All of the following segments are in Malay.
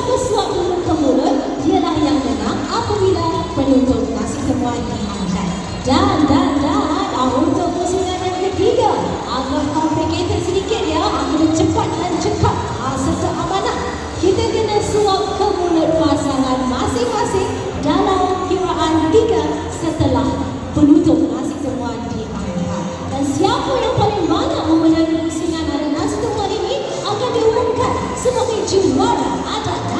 satu suap untuk pemula dialah yang menang apabila penonton masih semua diangkat. Dan, dan, dan, untuk pusingan yang ketiga, agak complicated sedikit ya, agak cepat dan cekap ah, serta amanah. Kita kena suap ke mulut pasangan masing-masing dalam kiraan tiga setelah penutup nasi semua di Dan siapa yang paling banyak memenangi pusingan dari nasi semua ini akan diumumkan sebagai juara atau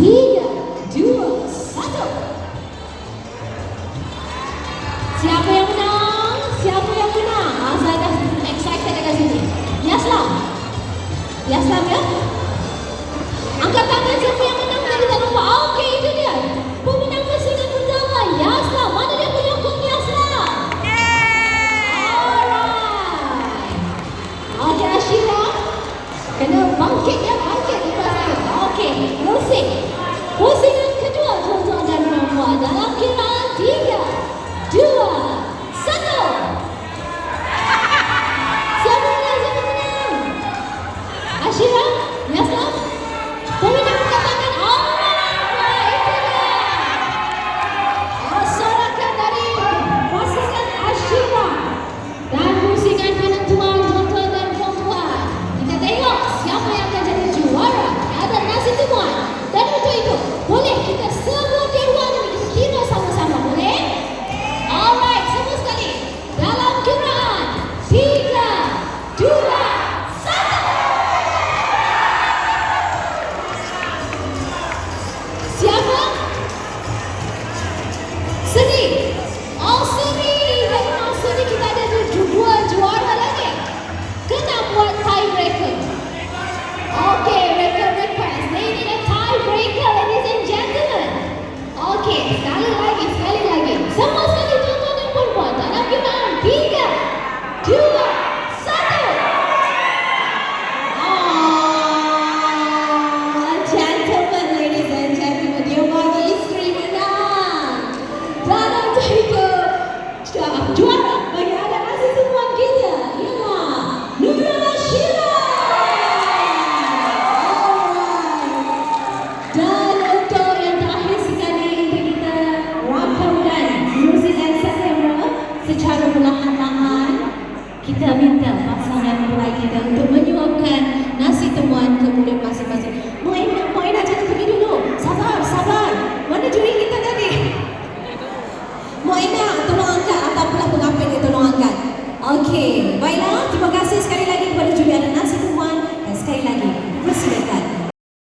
কি kita minta pasangan mulai kita untuk menyuapkan nasi temuan ke mulut masing-masing. Moina, Moina jangan pergi dulu. Sabar, sabar. Mana juri kita tadi? Moina, tolong angkat. Atau pula pengapit dia tolong angkat. Okey.